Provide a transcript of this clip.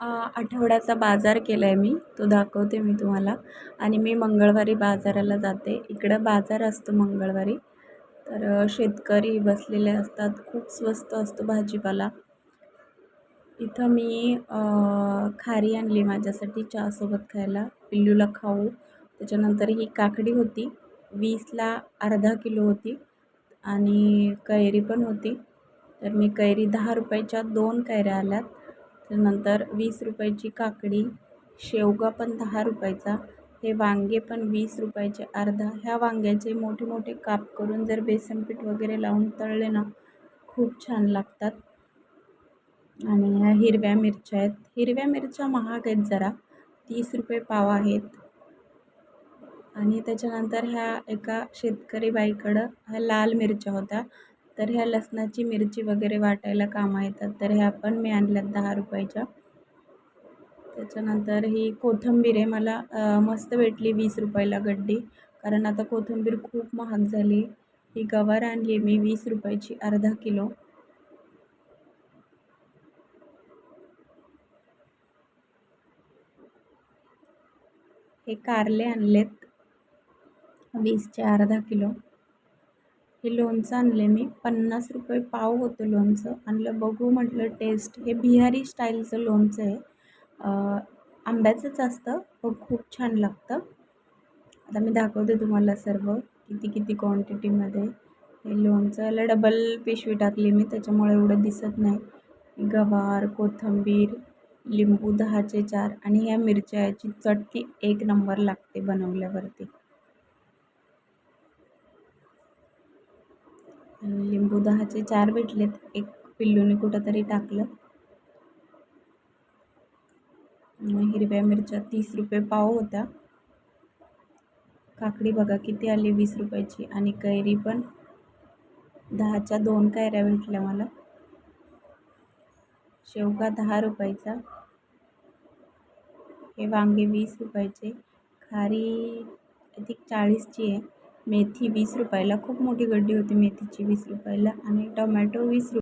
आठवड्याचा बाजार केला आहे मी. तो दाखवते मी तुम्हाला. आणि मी मंगळवारी बाजाराला जाते. इकडं बाजार असतो मंगळवारी. तर शेतकरी बसलेले असतात. खूप स्वस्त असतो भाजीपाला. इथं मी खारी आणली माझ्यासाठी चहासोबत खायला. पिल्लूला खाऊ. त्याच्यानंतर ही काकडी होती. वीसला अर्धा किलो होती. आणि कैरी पण होती. तर मी कैरी दहा रुपयाच्या दोन कैऱ्या आल्यात. त्यानंतर वीस रुपयाची काकडी शेवगा पण दहा रुपयाचा हे वांगे पण वीस रुपयाचे अर्धा. ह्या वांग्याचे मोठे मोठे काप करून जर बेसन पीठ वगैरे लावून तळले ना खूप छान लागतात. आणि ह्या हिरव्या मिरच्या आहेत. हिरव्या मिरच्या महाग आहेत जरा. तीस रुपये पाव आहेत. आणि त्याच्यानंतर ह्या एका शेतकरी बाईकडं ह्या लाल मिरच्या होत्या. तर ह्या लसणाची मिरची वगैरे वाटायला कामा येतात. तर ह्या पण मी आणल्यात दहा रुपयाच्या. त्याच्यानंतर ही कोथिंबीर आहे. मला मस्त भेटली वीस रुपयाला गड्डी. कारण आता कोथिंबीर खूप महाग झाली. ही गवार आणली मी वीस रुपयाची अर्धा किलो. हे कारले आणलेत. वीसचे अर्धा किलो. हे लोणचं आणले मी. पन्नास रुपये पाव होतं लोणचं. आणलं बघू म्हटलं टेस्ट हे बिहारी स्टाईलचं लोणचं आहे. आंब्याचंच असतं पण खूप छान लागतं. आता मी दाखवते तुम्हाला सर्व किती किती क्वांटिटीमध्ये हे लोणचं याला डबल पिशवी टाकली मी त्याच्यामुळे एवढं दिसत नाही. गवार कोथिंबीर लिंबू दहाचे चार आणि ह्या मिरच्या याची चटणी एक नंबर लागते बनवल्यावरती. लिंबू दहाचे चार भेटलेत. एक पिल्लूने कुठंतरी टाकलं. हिरव्या मिरच्या तीस रुपये पाव होत्या काकडी बघा किती आली वीस रुपयाची. आणि कैरी पण दहाच्या दोन कैऱ्या भेटल्या मला. शेवगा दहा रुपयाचा. हे वांगे वीस रुपयाचे. खारी अधिक चाळीसची आहे. मेथी वीस रुपयाला खूप मोठी गड्डी होती मेथीची वीस रुपयाला आणि टोमॅटो वीस रुपये